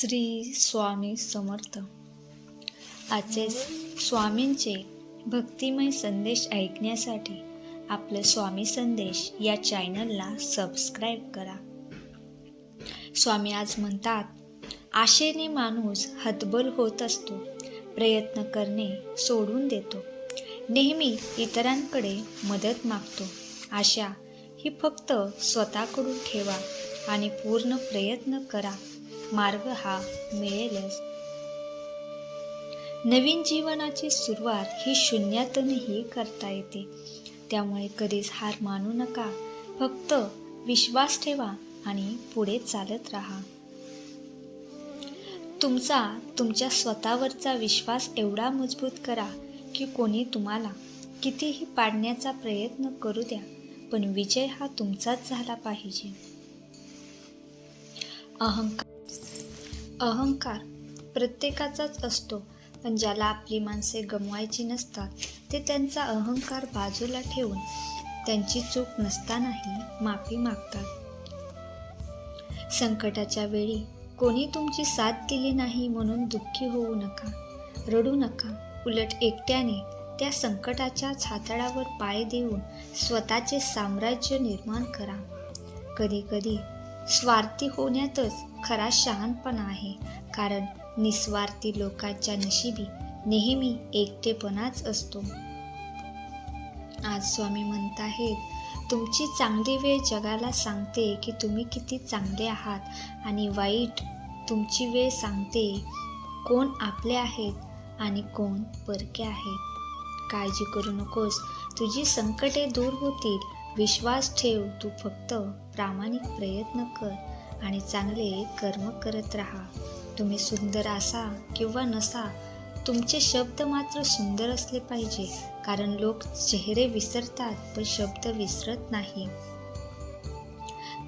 श्री स्वामी समर्थ. आजचे स्वामींचे भक्तिमय संदेश ऐकण्यासाठी आपलं स्वामी संदेश या चॅनलला सबस्क्राईब करा. स्वामी आज म्हणतात आशेने माणूस हतबल होत असतो प्रयत्न करणे सोडून देतो. नेहमी इतरांकडे मदत मागतो. आशा ही फक्त स्वतःकडून ठेवा आणि पूर्ण प्रयत्न करा. मार्ग हा मिळेलच. नवीन जीवनाची सुरुवात ही शून्यातूनही करता येते. त्यामुळे कधीच हार मानू नका. फक्त विश्वास ठेवा आणि पुढे चालत राहा. तुमचा तुमच्या स्वतःवरचा विश्वास एवढा मजबूत करा की कोणी तुम्हाला कितीही पाडण्याचा प्रयत्न करू द्या पण विजय हा तुमचाच झाला पाहिजे. अहंकार अहंकार प्रत्येकाचाच असतो. पण ज्याला आपली माणसे गमवायची नसतात ते त्यांचा अहंकार बाजूला ठेवून त्यांची चूक नसतानाही माफी मागतात. संकटाच्या वेळी कोणी तुमची साथ दिली नाही म्हणून दुःखी होऊ नका रडू नका. उलट एकट्याने त्या संकटाच्या छातळावर पाय देऊन स्वतःचे साम्राज्य निर्माण करा. कधीकधी स्वार्थी होण्यातच खरा शहाणपणा आहे. कारण निस्वार्थी लोकांच्या नशिबी नेहमी एकटेपणाच असतो. आज स्वामी म्हणत आहेत तुमची चांगली वेळ जगाला सांगते की तुम्ही किती चांगले आहात आणि वाईट तुमची वेळ सांगते कोण आपले आहेत आणि कोण परके आहेत. काळजी करू नकोस तुझी संकटे दूर होतील. विश्वास ठेव तू फक्त प्रामाणिक प्रयत्न कर आणि चांगले कर्म करत राहा. तुम्ही सुंदर असा किंवा नसा तुमचे शब्द मात्र सुंदर असले पाहिजे कारण लोक चेहरे विसरतात पण शब्द विसरत नाही.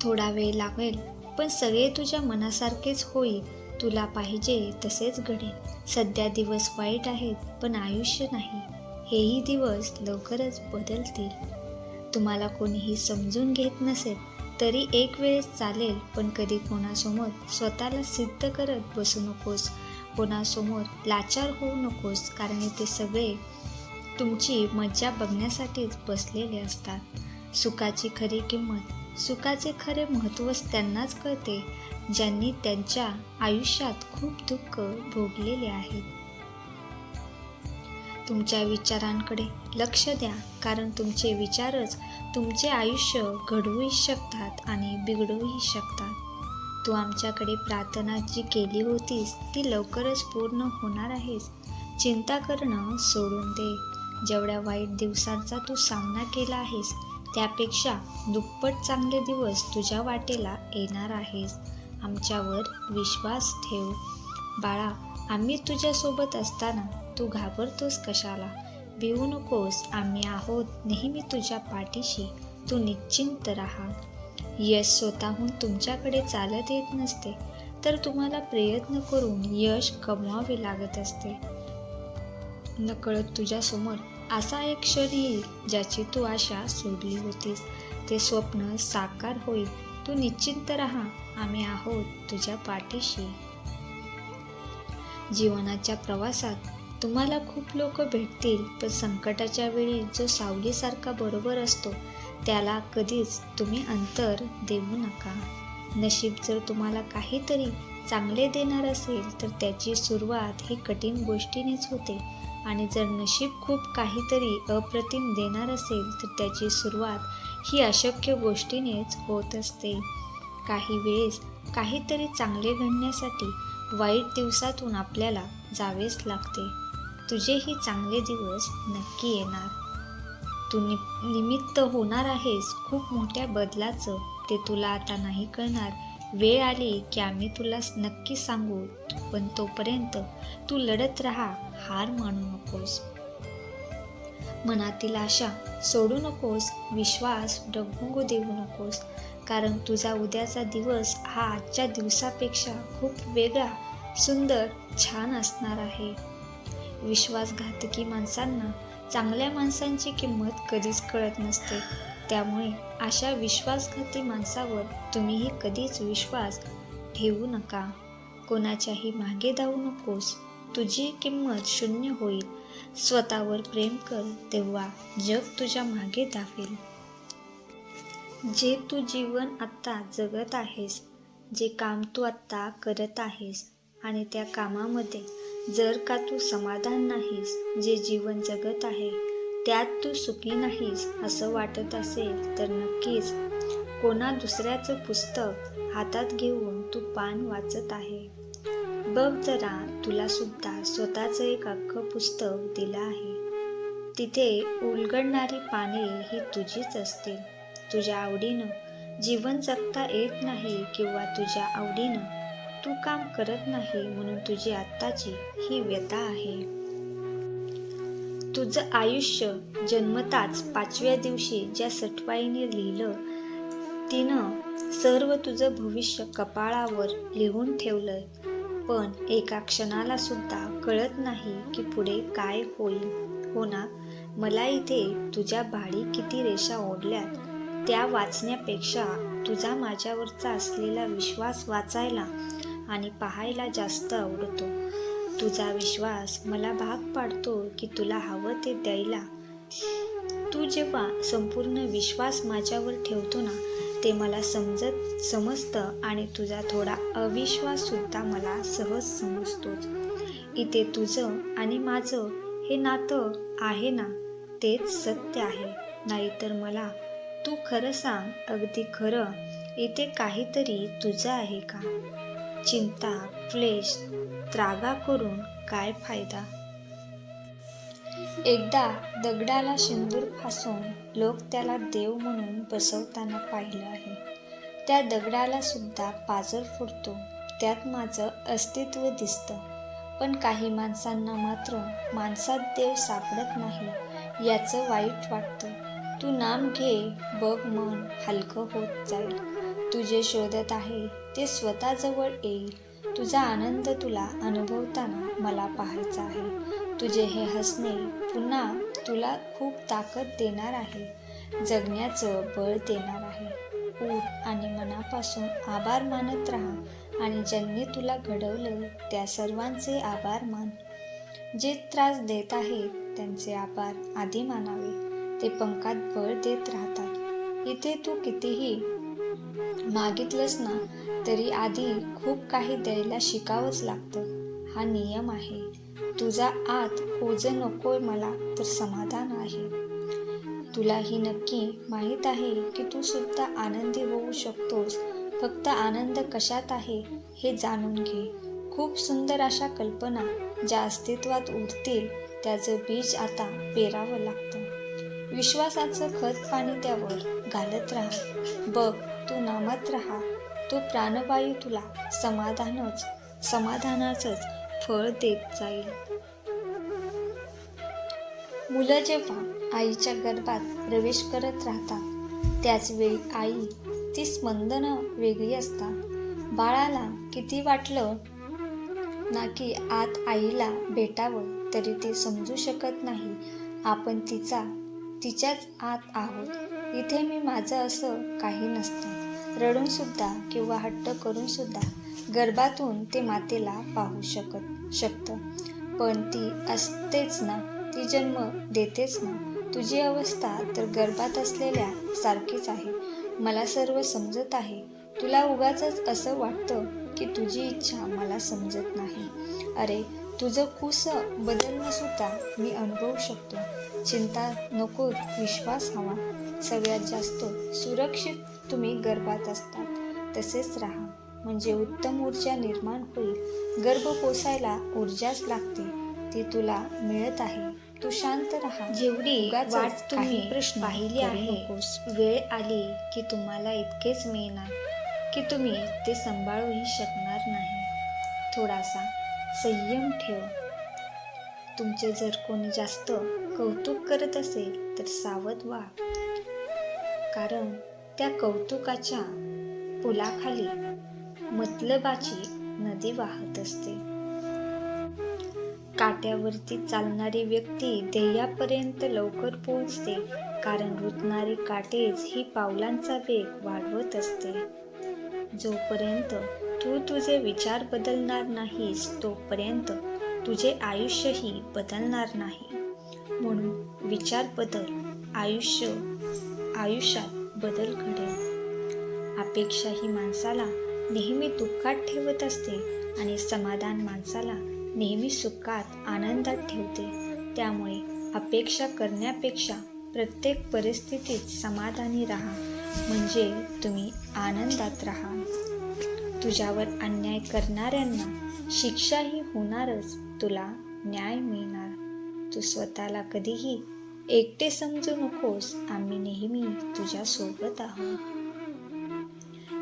थोडा वेळ लागेल पण सगळे तुझ्या मनासारखेच होईल. तुला पाहिजे तसेच घडेल. सध्या दिवस वाईट आहेत पण आयुष्य नाही. हेही दिवस लवकरच बदलतील. तुम्हाला कोणीही समजून घेत नसेल तरी एक वेळेस चालेल पण कधी कोणासमोर स्वतःला सिद्ध करत बसू नकोस. कोणासमोर लाचार होऊ नकोस कारण ते सगळे तुमची मज्जा बघण्यासाठीच बसलेले असतात. सुखाची खरी किंमत सुखाचे खरे महत्त्वच त्यांनाच कळते ज्यांनी त्यांच्या आयुष्यात खूप दुःख भोगलेले आहेत. तुमच्या विचारांकडे लक्ष द्या कारण तुमचे विचारच तुमचे आयुष्य घडवूही शकतात आणि बिघडवूही शकतात. तू आमच्याकडे प्रार्थना जी केली होतीस ती लवकरच पूर्ण होणार आहेस. चिंता करणं सोडून दे. जेवढ्या वाईट दिवसांचा तू सामना केला आहेस त्यापेक्षा दुप्पट चांगले दिवस तुझ्या वाटेला येणार आहेस. आमच्यावर विश्वास ठेव. बाळा आम्ही तुझ्यासोबत असताना तू घाबरतोस कशाला? भिवू नकोस आम्ही आहोत नेहमी तुझ्या पाठीशी. तू निश्चिंत राहा. यश स्वतःहून तुमच्याकडे चालत येत नसते तर तुम्हाला प्रयत्न करून यश कमवावे लागत असते. नकळत तुझ्यासमोर असा एक क्षण येईल ज्याची तू आशा सोडली होतीस. ते स्वप्न साकार होईल. तू निश्चिंत राहा आम्ही आहोत तुझ्या पाठीशी. जीवनाच्या प्रवासात तुम्हाला खूप लोक भेटतील पण संकटाच्या वेळी जो सावलीसारखा बरोबर असतो त्याला कधीच तुम्ही अंतर देऊ नका. नशीब जर तुम्हाला काहीतरी चांगले देणार असेल तर त्याची सुरुवात ही कठीण गोष्टीनेच होते. आणि जर नशीब खूप काहीतरी अप्रतिम देणार असेल तर त्याची सुरुवात ही अशक्य गोष्टीनेच होत असते. काही वेळेस काहीतरी चांगले घडण्यासाठी वाईट दिवसातून आपल्याला जावेच लागते. तुझेही चांगले दिवस नक्की येणार. तू नि निमित्त होणार आहेस खूप मोठ्या बदलाचं ते तुला आता नाही कळणार. वेळ आली की आम्ही तुला नक्की सांगू पण तोपर्यंत तू लढत राहा हार मानू नकोस. मनातील आशा सोडू नकोस विश्वास डगमगू देऊ नकोस कारण तुझा उद्याचा दिवस हा आजच्या दिवसापेक्षा खूप वेगळा सुंदर छान असणार आहे. विश्वासघातकी माणसांना चांगल्या माणसांची किंमत कधीच कळत नसते. त्यामुळे अशा विश्वासघाती माणसावर तुम्हीही कधीच विश्वास ठेवू नका. कोणाच्याही मागे धावू नकोस. तुझी किंमत शून्य होईल. स्वतःवर प्रेम कर तेव्हा जग तुझ्या मागे धावेल. जे तू जीवन आत्ता जगत आहेस जे काम तू आत्ता करत आहेस आणि त्या कामामध्ये जर का तू समाधान नाहीस जे जीवन जगत आहे त्यात तू सुखी नाहीस असं वाटत असेल तर नक्कीच कोणा दुसऱ्याचं पुस्तक हातात घेऊन तू पान वाचत आहे. बघ जरा तुला सुद्धा स्वतःचं एक अख्खं पुस्तक दिलं आहे. तिथे उलगडणारी पाने ही तुझीच असतील. तुझ्या आवडीनं जीवन जगता येत नाही किंवा तुझ्या आवडीनं तू काम करत नाही म्हणून तुझी आत्ताची ही व्यथा आहे. तुझं आयुष्य जन्मताच पाचव्या दिवशी ज्या सटवाईने लिहिलं तिनं सर्व तुझं भविष्य कपाळावर लिहून ठेवलंय. पण एका क्षणाला सुद्धा कळत नाही की पुढे काय होईल. हो ना? मला इथे तुझ्या भाडी किती रेषा ओढल्यात त्या वाचण्यापेक्षा तुझा माझ्यावरचा असलेला विश्वास वाचायला आणि पाहायला जास्त आवडतो. तुझा विश्वास मला भाग पाडतो की तुला हवं ते द्यायला. तू जेव्हा संपूर्ण विश्वास माझ्यावर ठेवतो ना ते मला समजत समजतं आणि तुझा थोडा अविश्वाससुद्धा मला सहज समजतोच. इथे तुझं आणि माझं हे नातं आहे ना तेच सत्य आहे. नाहीतर मला तू खरं सांग अगदी खरं इथे काहीतरी तुझं आहे का? चिंता क्लेश त्रागा करून काय फायदा? एकदा दगडाला शिंदूर फासून लोक त्याला देव म्हणून बसवताना पाहिलं आहे. त्या दगडाला सुद्धा पाजर फुटतो त्यात माझं अस्तित्व दिसतं. पण काही माणसांना मात्र माणसात देव सापडत नाही याचं वाईट वाटतं. तू नाम घे बघ मन हलकं होत जाईल. तू जे शोधत आहे ते स्वतःजवळ येईल. तुझा आनंद तुला अनुभवताना मला पाहायचा आहे. तुझे हे हसणे पुन्हा तुला खूप ताकद देणार आहे. जगण्याचं बळ देणार आहे. ऊठ आणि मनापासून आभार मानत राहा आणि ज्यांनी तुला घडवलं त्या सर्वांचे आभार मान. जे त्रास देत आहेत त्यांचे आभार आधी मानावे. ते पंखात बळ देत राहतात. इथे तू कितीही मागितलंच ना तरी आधी खूप काही द्यायला शिकावंच लागतं. हा नियम आहे. तुझा आत ओझं नकोय मला तर समाधान आहे. तुला ही नक्की माहीत आहे की तू सुद्धा आनंदी होऊ शकतोस. फक्त आनंद कशात आहे हे जाणून घे. खूप सुंदर अशा कल्पना ज्या अस्तित्वात उरतील त्याचं बीज आता पेरावं लागतं. विश्वासाचं खत पाणी त्यावर घालत राहा. बघ तू नामात राहा. तो प्राणवायू तुला समाधानच समाधानाचंच फळ देत जाईल. मुलं जेव्हा आईच्या गर्भात प्रवेश करत राहतात त्याच वेळी आई ती स्पंदनं वेगळी असतात. बाळाला किती वाटलं ना की आत आईला भेटावं तरी ते समजू शकत नाही. आपण तिचा तिच्याच आत आहोत. इथे मी माझं असं काही नसतं. रडून सुद्धा किंवा हट्ट करून सुद्धा गर्भातून ते मातेला पाहू शकत शकतं. पण ती असतेच ना ती जन्म देतेच ना. तुझी अवस्था तर गर्भात असलेल्या सारखीच आहे. मला सर्व समजत आहे. तुला उगाच असं वाटतं की तुझी इच्छा मला समजत नाही. अरे तुझं कुस बदलणं सुद्धा मी अनुभवू शकतो. चिंता नको विश्वास हवा. सगळ्यात जास्त सुरक्षित तुम्ही गर्भात असतात तसेच राहा. म्हणजे उत्तम ऊर्जा निर्माण होईल. गर्भ पोसायला ऊर्जाच लागते. ती तुला मिळत आहे. तू शांत राहा. जेवढी वाट तुम्ही प्रश्न पाहिली आहे. वेळ आली की तुम्हाला इतकेच मिळणार की तुम्ही ते सांभाळूही शकणार नाही. थोडासा संयम ठेव. तुमचे जर कोणी जास्त कौतुक करत असेल तर सावध व्हा. कारण त्या कौतुकाच्या पुलाखाली मतलबाची नदी वाहत असते. काट्यावरती चालणारी व्यक्ती ध्येयापर्यंत लवकर पोहोचते कारण रुतणारी काटेच ही पावलांचा वेग वाढवत असते. जोपर्यंत तू तुझे विचार बदलणार नाहीस तोपर्यंत तुझे आयुष्यही बदलणार नाही. म्हणून विचार बदल आयुष्य आयुष्यात बदल घडेल. अपेक्षा ही माणसाला नेहमी दुःखात ठेवत असते आणि समाधान माणसाला नेहमी सुखात आनंदात ठेवते. त्यामुळे अपेक्षा करण्यापेक्षा प्रत्येक परिस्थितीत समाधानी राहा म्हणजे तुम्ही आनंदात राहा. तुझ्यावर अन्याय करणाऱ्यांना शिक्षाही होणारच तुला न्याय मिळणार. तू स्वतःला कधीही एकटे समजू नकोस आम्ही नेहमी तुझ्या सोबत आहोत.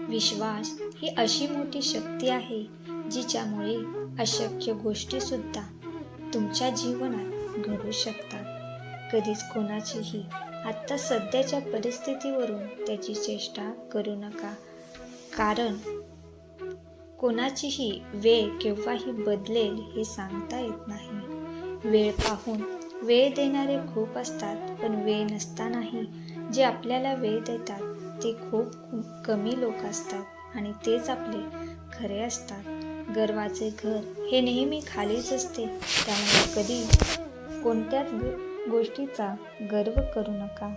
विश्वास ही अशी मोठी शक्ती आहे जिच्यामुळे अशक्य गोष्टीसुद्धा तुमच्या जीवनात घडू शकतात. कधीच कोणाचीही आत्ता सध्याच्या परिस्थितीवरून त्याची चेष्टा करू नका. कारण कोणाचीही वेळ केव्हाही बदलेल हे सांगता येत नाही. वेळ पाहून वेळ देणारे खूप असतात पण वेळ नसतानाही जे आपल्याला वेळ देतात ते खूप कमी लोक असतात आणि तेच आपले खरे असतात. गर्वाचे घर हे नेहमी खालीच असते त्यामुळे कधी कोणत्याच गोष्टीचा गर्व करू नका.